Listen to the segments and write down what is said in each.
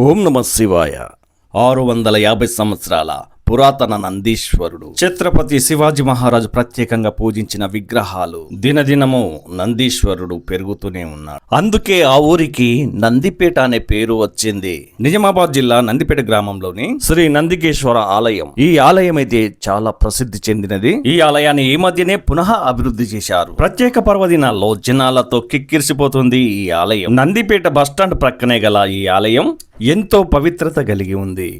ఓం నమ శివాయ. ఆరు వందల యాభై సంవత్సరాల పురాతన నందీశ్వరుడు. ఛత్రపతి శివాజీ మహారాజు ప్రత్యేకంగా పూజించిన విగ్రహాలు దినదినము నందీశ్వరుడు పెరుగుతూనే ఉన్నాడు. అందుకే ఆ ఊరికి నందిపేట అనే పేరు వచ్చింది. నిజామాబాద్ జిల్లా నందిపేట గ్రామంలోని శ్రీ నందికేశ్వర ఆలయం. ఈ ఆలయం అయితే చాలా ప్రసిద్ధి చెందినది. ఈ ఆలయాన్ని ఈ మధ్యనే పునః అభివృద్ధి చేశారు. ప్రత్యేక పర్వదినాల్లో జనాలతో కిక్కిరిసిపోతుంది ఈ ఆలయం. నందిపేట బస్టాండ్ ప్రక్కనే గల ఈ ఆలయం ఎంతో పవిత్రత కలిగి ఉంది.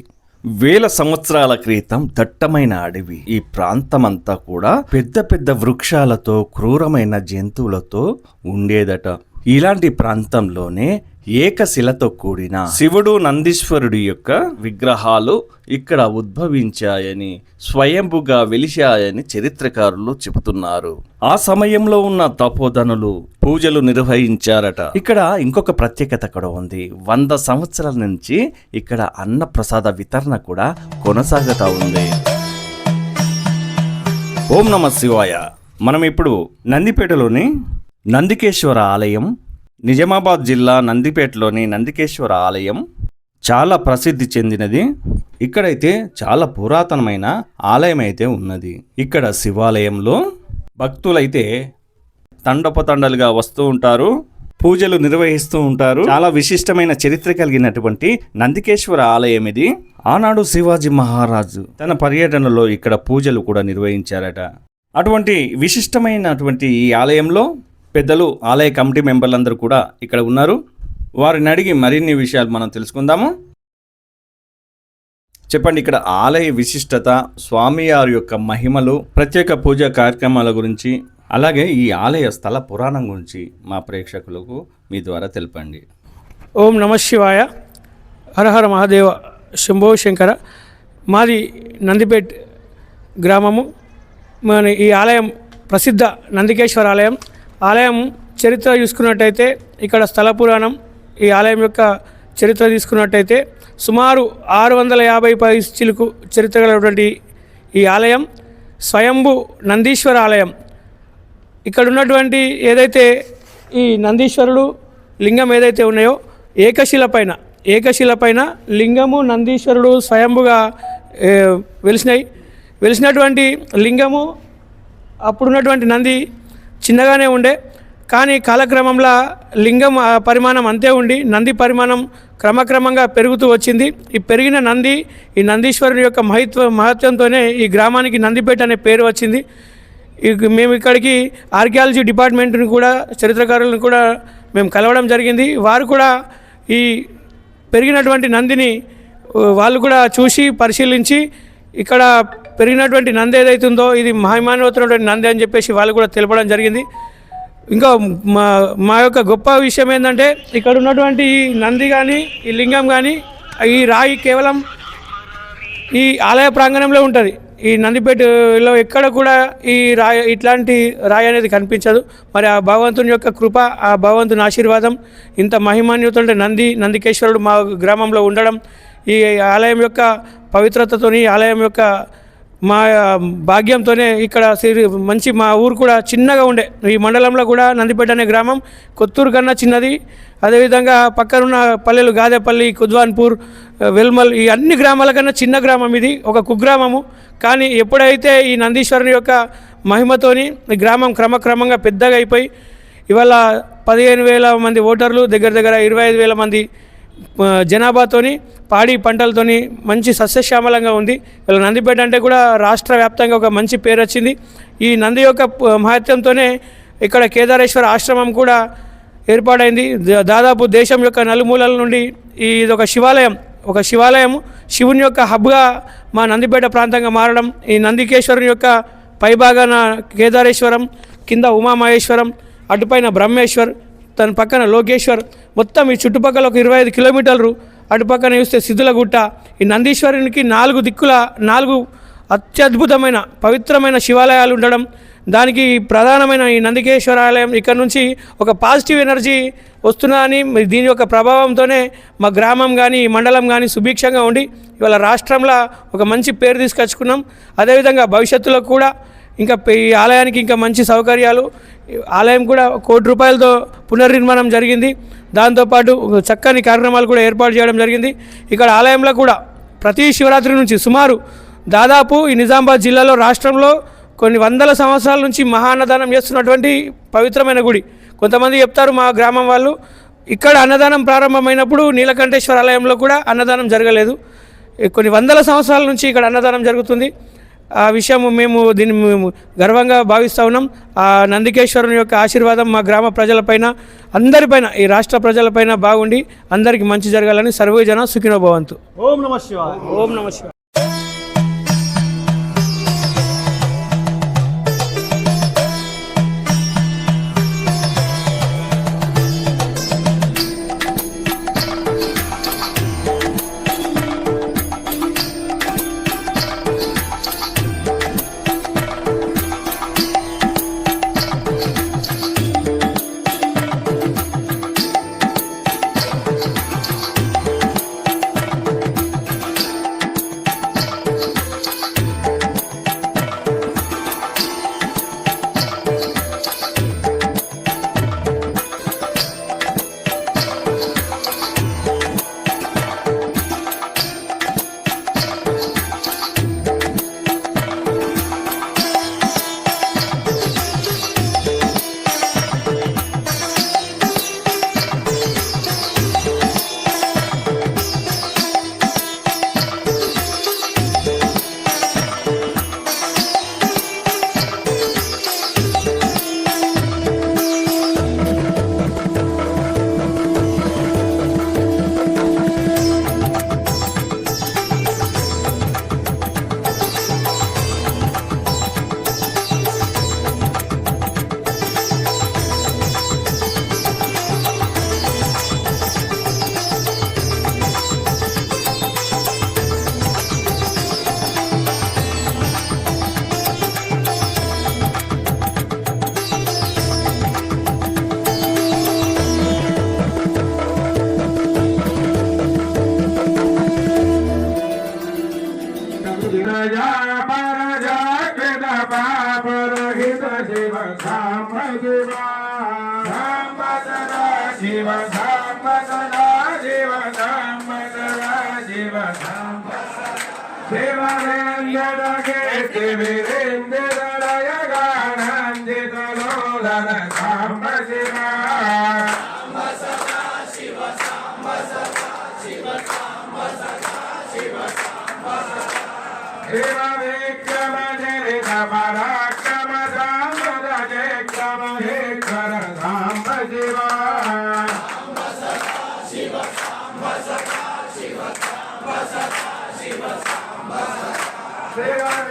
వేల సంవత్సరాల క్రితం దట్టమైన అడవి ఈ ప్రాంతమంతా కూడా పెద్ద పెద్ద వృక్షాలతో క్రూరమైన జంతువులతో ఉండేదట. ఇలాంటి ప్రాంతంలోనే ఏకశిలతో కూడిన శివుడు నందీశ్వరుడి యొక్క విగ్రహాలు ఇక్కడ ఉద్భవించాయని స్వయంభుగా వెలిశాయని చరిత్రకారులు చెబుతున్నారు. ఆ సమయంలో ఉన్న తపోధనులు పూజలు నిర్వహించారట. ఇక్కడ ఇంకొక ప్రత్యేకత కూడా ఉంది. వంద సంవత్సరాల నుంచి ఇక్కడ అన్న ప్రసాద వితరణ కూడా కొనసాగుతా ఉంది. ఓం నమ శివాయ. మనం ఇప్పుడు నందిపేటలోని నందికేశ్వర ఆలయం నిజామాబాద్ జిల్లా నందిపేటలోని నందికేశ్వర ఆలయం చాలా ప్రసిద్ధి చెందినది. ఇక్కడైతే చాలా పురాతనమైన ఆలయం అయితే ఉన్నది. ఇక్కడ శివాలయంలో భక్తులైతే తండోపతండలుగా వస్తూ ఉంటారు పూజలు నిర్వహిస్తూ ఉంటారు. చాలా విశిష్టమైన చరిత్ర కలిగినటువంటి నందికేశ్వర ఆలయం ఇది ఆనాడు శివాజీ మహారాజు తన పర్యటనలో ఇక్కడ పూజలు కూడా నిర్వహించారట. అటువంటి విశిష్టమైనటువంటి ఈ ఆలయంలో పెద్దలు ఆలయ కమిటీ మెంబర్లందరూ కూడా ఇక్కడ ఉన్నారు. వారిని అడిగి మరిన్ని విషయాలు మనం తెలుసుకుందాము. చెప్పండి ఇక్కడ ఆలయ విశిష్టత స్వామివారి యొక్క మహిమలు ప్రత్యేక పూజా కార్యక్రమాల గురించి అలాగే ఈ ఆలయ స్థల పురాణం గురించి మా ప్రేక్షకులకు మీ ద్వారా తెలపండి. ఓం నమ శివాయ. హరహర మహాదేవ శంభో శంకర. మాది నందిపేట్ గ్రామము. మన ఈ ఆలయం ప్రసిద్ధ నందికేశ్వర ఆలయం. ఆలయం చరిత్ర చూసుకున్నట్టయితే ఇక్కడ స్థల పురాణం ఈ ఆలయం యొక్క చరిత్ర తీసుకున్నట్టయితే సుమారు ఆరు వందల యాభై పైచిలకు చరిత్ర గలటువంటి ఈ ఆలయం స్వయంభు నందీశ్వర ఆలయం. ఇక్కడ ఉన్నటువంటి ఏదైతే ఈ నందీశ్వరుడు లింగం ఏదైతే ఉన్నాయో ఏకశిల పైన ఏకశిల పైన లింగము నందీశ్వరుడు స్వయంభుగా వెలిసినాయి వెలిసినటువంటి లింగము అప్పుడున్నటువంటి నంది చిన్నగానే ఉండే కానీ కాలక్రమంలో లింగం పరిమాణం అంతే ఉండి నంది పరిమాణం క్రమక్రమంగా పెరుగుతూ వచ్చింది. ఈ పెరిగిన నంది ఈ నందీశ్వరుని యొక్క మహిత్వ మహత్వంతోనే ఈ గ్రామానికి నందిపేట అనే పేరు వచ్చింది. మేము ఇక్కడికి ఆర్కియాలజీ డిపార్ట్మెంట్ని కూడా చరిత్రకారులను కూడా మేము కలవడం జరిగింది. వారు కూడా ఈ పెరిగినటువంటి నందిని వాళ్ళు కూడా చూసి పరిశీలించి ఇక్కడ పెరిగినటువంటి నంది ఏదైతుందో ఇది మహిమానవుతున్నటువంటి నంది అని చెప్పేసి వాళ్ళు కూడా తెలపడం జరిగింది. ఇంకా మా మా యొక్క గొప్ప విషయం ఏంటంటే ఇక్కడ ఉన్నటువంటి ఈ నంది కానీ ఈ లింగం కానీ ఈ రాయి కేవలం ఈ ఆలయ ప్రాంగణంలో ఉంటుంది. ఈ నందిపేటలో ఎక్కడ కూడా ఈ రాయి ఇట్లాంటి రాయి అనేది కనిపించదు. మరి ఆ భగవంతుని యొక్క కృప ఆ భగవంతుని ఆశీర్వాదం ఇంత మహిమాన్యుతుంటే నంది నందికేశ్వరుడు మా గ్రామంలో ఉండడం ఈ ఆలయం యొక్క పవిత్రతతోని ఆలయం యొక్క మా భాగ్యంతోనే ఇక్కడ సిరి మంచి మా ఊరు కూడా చిన్నగా ఉండే. ఈ మండలంలో కూడా నందిపేట అనే గ్రామం కొత్తూరు కన్నా చిన్నది. అదేవిధంగా పక్కనున్న పల్లెలు గాదేపల్లి కుద్వాన్పూర్ వెల్మల్ ఈ అన్ని గ్రామాల కన్నా చిన్న గ్రామం ఇది ఒక కుగ్రామము. కానీ ఎప్పుడైతే ఈ నందీశ్వరుని యొక్క మహిమతోని ఈ గ్రామం క్రమక్రమంగా పెద్దగా అయిపోయి ఇవాళ పదిహేను వేల మంది ఓటర్లు దగ్గర దగ్గర ఇరవై ఐదు వేల మంది జనాభాతోని పాడి పంటలతోని మంచి సస్యశ్యామలంగా ఉంది. ఇలా నందిపేట అంటే కూడా రాష్ట్ర వ్యాప్తంగా ఒక మంచి పేరు వచ్చింది. ఈ నంది యొక్క మహత్యంతోనే ఇక్కడ కేదారేశ్వర ఆశ్రమం కూడా ఏర్పాటైంది. దా- దాదాపు దేశం యొక్క నలుమూలల నుండి ఈ ఇది ఒక శివాలయం. ఒక శివాలయం శివుని యొక్క హబ్గా మా నందిపేట ప్రాంతంగా మారడం. ఈ నందికేశ్వరుని యొక్క పైభాగాన కేదారేశ్వరం కింద ఉమామహేశ్వరం అటుపైన బ్రహ్మేశ్వర్ తన పక్కన లోకేశ్వర్ మొత్తం ఈ చుట్టుపక్కల ఒక ఇరవై ఐదు కిలోమీటర్లు అటుపక్కన చూస్తే సిద్ధులగుట్ట ఈ నందీశ్వరునికి నాలుగు దిక్కుల నాలుగు అత్యద్భుతమైన పవిత్రమైన శివాలయాలు ఉండడం దానికి ప్రధానమైన ఈ నందికేశ్వర ఆలయం ఇక్కడ నుంచి ఒక పాజిటివ్ ఎనర్జీ వస్తున్నదని దీని యొక్క ప్రభావంతోనే మా గ్రామం కానీ ఈ మండలం కానీ సుభిక్షంగా ఉండి ఇవాళ రాష్ట్రంలో ఒక మంచి పేరు తీసుకొచ్చుకున్నాం. అదేవిధంగా భవిష్యత్తులో కూడా ఇంకా ఈ ఆలయానికి ఇంకా మంచి సౌకర్యాలు. ఆలయం కూడా కోటి రూపాయలతో పునర్నిర్మాణం జరిగింది. దాంతోపాటు చక్కని కార్యక్రమాలు కూడా ఏర్పాటు చేయడం జరిగింది. ఇక్కడ ఆలయంలో కూడా ప్రతి శివరాత్రి నుంచి సుమారు దాదాపు ఈ నిజామాబాద్ జిల్లాలో రాష్ట్రంలో కొన్ని వందల సంవత్సరాల నుంచి మహాన్నదానం చేస్తున్నటువంటి పవిత్రమైన గుడి. కొంతమంది చెప్తారు మా గ్రామం వాళ్ళు ఇక్కడ అన్నదానం ప్రారంభమైనప్పుడు నీలకంఠేశ్వర ఆలయంలో కూడా అన్నదానం జరగలేదు. కొన్ని వందల సంవత్సరాల నుంచి ఇక్కడ అన్నదానం జరుగుతుంది. ఆ విషయం మేము దీన్ని మేము గర్వంగా భావిస్తూ ఉన్నాం. ఆ నందికేశ్వరుని యొక్క ఆశీర్వాదం మా గ్రామ ప్రజలపైన అందరిపైన ఈ రాష్ట్ర ప్రజలపైన బాగుండి అందరికీ మంచి జరగాలని సర్వే జన సుఖినో భవంతు ఓం నమ శివాయ. ఓం నమ శివాయ. శివ సాంబ శివ సాంబ సదా శివ సాంబ సదా శివ సాంబ సదా శివ సాంబ శివ శివ They are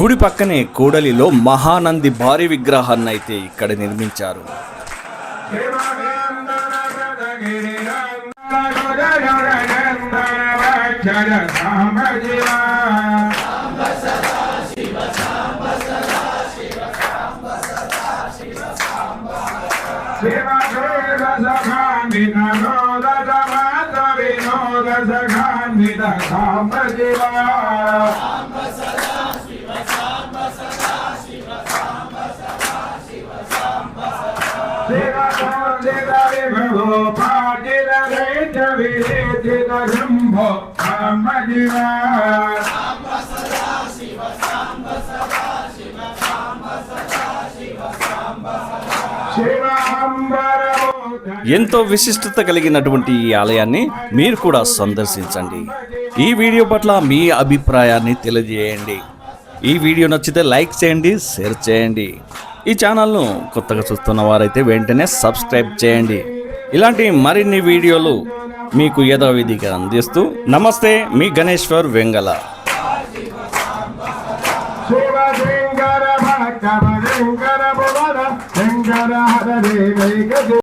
గుడి పక్కనే కూడలిలో మహానంది భారీ విగ్రహాన్ని అయితే ఇక్కడ నిర్మించారు. శివ శంభో ఎంతో విశిష్టత కలిగినటువంటి ఈ ఆలయాన్ని మీరు కూడా సందర్శించండి. ఈ వీడియో పట్ల మీ అభిప్రాయాన్ని తెలియజేయండి. ఈ వీడియో నచ్చితే లైక్ చేయండి షేర్ చేయండి. ఈ ఛానల్ను కొత్తగా చూస్తున్న వారైతే వెంటనే సబ్స్క్రైబ్ చేయండి. ఇలాంటి మరిన్ని వీడియోలు మీకు యథావిధిగా అందిస్తూ నమస్తే మీ గణేశ్వర్ వెంగళ. శివ.